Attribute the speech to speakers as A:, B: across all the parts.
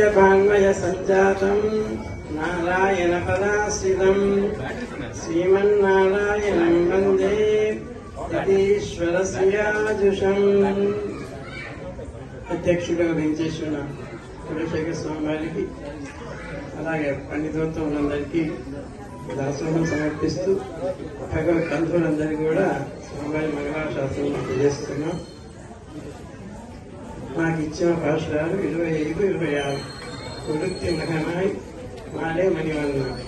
A: తస్య భాన్మయ సంజాతం నారాయణ పదాశ్రితం శ్రీమన్నారాయణం వందే యతీశ్వర శ్రియాజుషం అధ్యక్షుడుగా వెంచేసిన చంద్రశేఖర స్వామి వారికి అలాగే పండితోత్తములందరికీ దాసోహం సమర్పిస్తూ భగవత్ బంధువులందరికీ కూడా స్వామివారి మంగళాశాస్త్రం తెలియజేస్తున్నాం. నాకు ఇచ్చిన భాషలు ఇరవై ఐదు ఇరవై ఆరు. కొడుక్తి మగనాయ్ మాలే మణివన్న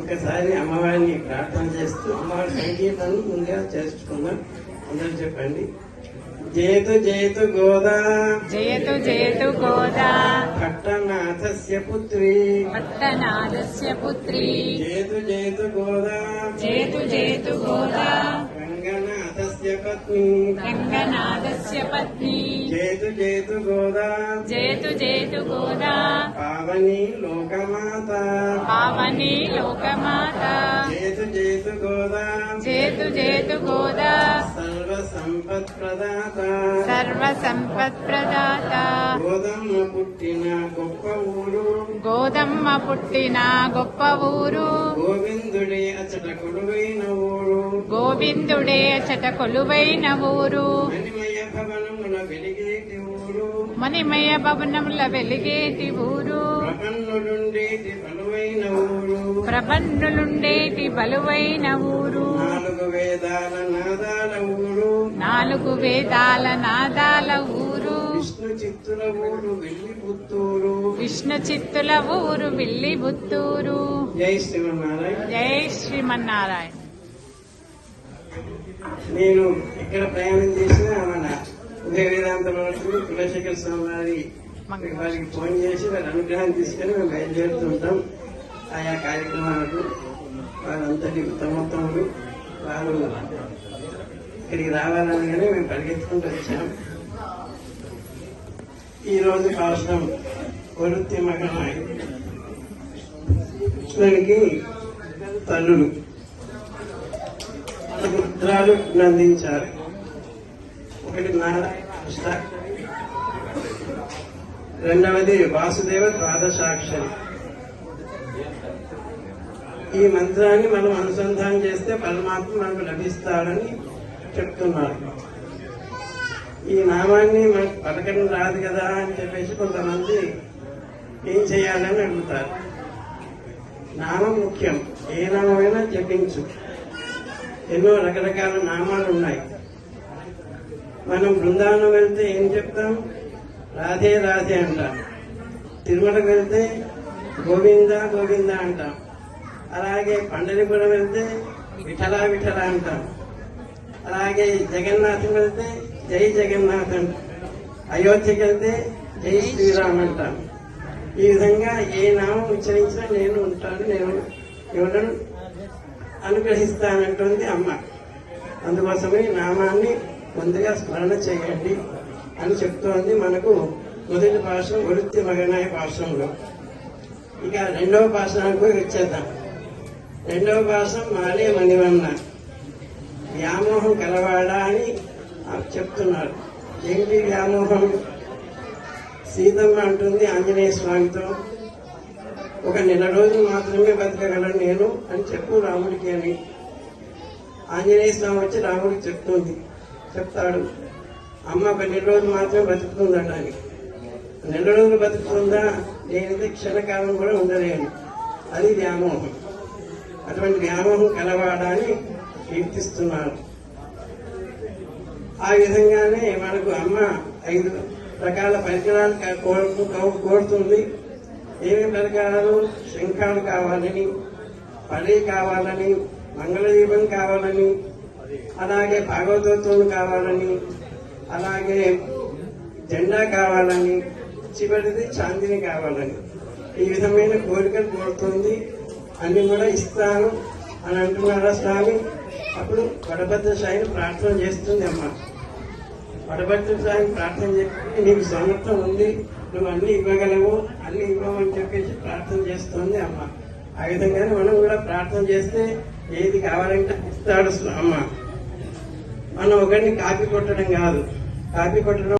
A: ఒకసారి అమ్మవారిని ప్రార్థన చేస్తూ అమ్మవారి సంగీతం ముందుగా చేసుకుందాం అందరూ చెప్పండి. జయతు జయతు గోదా.
B: జయతు జయతు గోదా.
A: భట్టనాథస్య పుత్రి.
B: పట్టనాదస్య పుత్రీ.
A: జయతు జయతు గోదా.
B: జయతు జయతు గోదా.
A: జయతు జయతు గోదా
B: జయతు జయతు గోదా
A: పావని లోకమాత
B: పావని లోకమాత
A: జయతు జయతు గోదా
B: జయతు జయతు గోదా
A: సర్వ సంపత్ ప్రదాత
B: సర్వ సంపత్ ప్రదాత
A: గోదమ్మ పుట్టిన గొప్ప ఊరు. గోవిందుడే అచట కొలువైన ఊరు.
B: గోవిందుడే అచట కొలువైన ఊరు.
A: మణిమయ
B: భవనముల వెలిగేటి ఊరు.
A: ప్రపన్నులుండేటి బలువైన ఊరు.
B: ప్రబంధులుండేటి బలువైన ఊరు.
A: నాలుగు వేదాల నాదాల ఊరు.
B: నాలుగు వేదాల నాదాల ఊరు
A: విష్ణు చిత్తుల ఊరు
B: విల్లి బుత్తూరు
A: జై శ్రీమన్నారాయణ.
B: జై శ్రీమన్నారాయణ.
A: నేను ఎక్కడ ప్రయాణం చేసినా మన ఉదయ వేదాంత మనసు కులశేఖర స్వామి వారి వారికి ఫోన్ చేసి వారి అనుగ్రహం తీసుకొని మేము బయలుదేరుతుంటాం. ఆయా కార్యక్రమాలకు వారంతటి ఉత్తమోత్తములు వారు ఇక్కడికి రావాలనగానే మేము పరిగెత్తుకుంటూ వచ్చాం. ఈరోజు కాసిన వృత్తి మగనాయి. కృష్ణునికి తల్లులు ముద్రాలు నందించారు. ఒకటి నారాయణ రెండవది వాసుదేవ ద్వాదశాక్షరి. ఈ మంత్రాన్ని మనం అనుసంధానం చేస్తే పరమాత్మ మనకు లభిస్తాడని చెప్తున్నారు. ఈ నామాన్ని మనకు పలకడం రాదు కదా అని చెప్పేసి కొంతమంది ఏం చేయాలని అడుగుతారు. నామం ముఖ్యం. ఏ నామైనా జపించు. ఎన్నో రకరకాల నామాలు ఉన్నాయి. మనం బృందావనం వెళ్తే ఏం చెప్తాం? రాధే రాధే అంటాం. తిరుమలకు వెళ్తే గోవింద గోవింద అంటాం. అలాగే పండరిపురం వెళ్తే విఠలా విఠలా అంటాం. అలాగే జగన్నాథం వెళ్తే జై జగన్నాథ్ అయోధ్యకి వెళ్తే జై శ్రీరామ్ అంటాను ఈ విధంగా ఏ నామం ఉచ్చరించినా నేను ఉంటాను నేను ఎవరను అనుగ్రహిస్తానంటుంది అమ్మ. అందుకోసమే నామాన్ని ముందుగా స్మరణ చేయండి అని చెప్తోంది మనకు మొదటి భాష వృత్తి మగనాయ భాషంలో ఇక రెండవ భాషకు వచ్చేద్దాం. రెండవ భాష మాలే మణివన్న. వ్యామోహం కలవాడా అని చెప్తున్నారు. ఏంటి వ్యామోహం సీతమ్మ అంటుంది ఆంజనేయ స్వామితో. ఒక నెల రోజులు మాత్రమే బతకగలను నేను అని చెప్పు రాముడికి అని. ఆంజనేయ స్వామి వచ్చి రాముడికి చెప్తుంది. చెప్తాడు. అమ్మ ఒక నెల రోజులు మాత్రమే బతుకుతుంది అని నెల రోజులు బతుకుతుందా? నేనైతే క్షణకాలం కూడా ఉండలేను. అది వ్యామోహం. అటువంటి వ్యామోహం కలవాడని అని కీర్తిస్తున్నారు ఆ విధంగానే మనకు అమ్మ ఐదు రకాల పరికరాలు కో- కోరుతుంది. ఏమేమి పరికరాలు? శంఖాలు కావాలని పడే కావాలని మంగళదీపం కావాలని అలాగే భాగవతోత్వం కావాలని అలాగే జెండా కావాలని చివరిది చాందిని కావాలని. ఈ విధమైన కోరికలు కోరుతుంది. అన్ని కూడా ఇస్తాను అని అంటున్నారా స్వామి? అప్పుడు వడభద్ర సాయిని ప్రార్థన చేస్తుంది అమ్మ. వడభద్ర సాయిని ప్రార్థన చెప్పి నీకు సమర్థం ఉంది నువ్వు అన్ని ఇవ్వగలవు అన్ని ఇవ్వమని చెప్పేసి ప్రార్థన చేస్తుంది అమ్మ. ఆ విధంగానే మనం కూడా ప్రార్థన చేస్తే ఏది కావాలంటే ఇస్తాడు అమ్మ మనం ఒకరిని కాపీ కొట్టడం కాదు. కాపీ కొట్టడం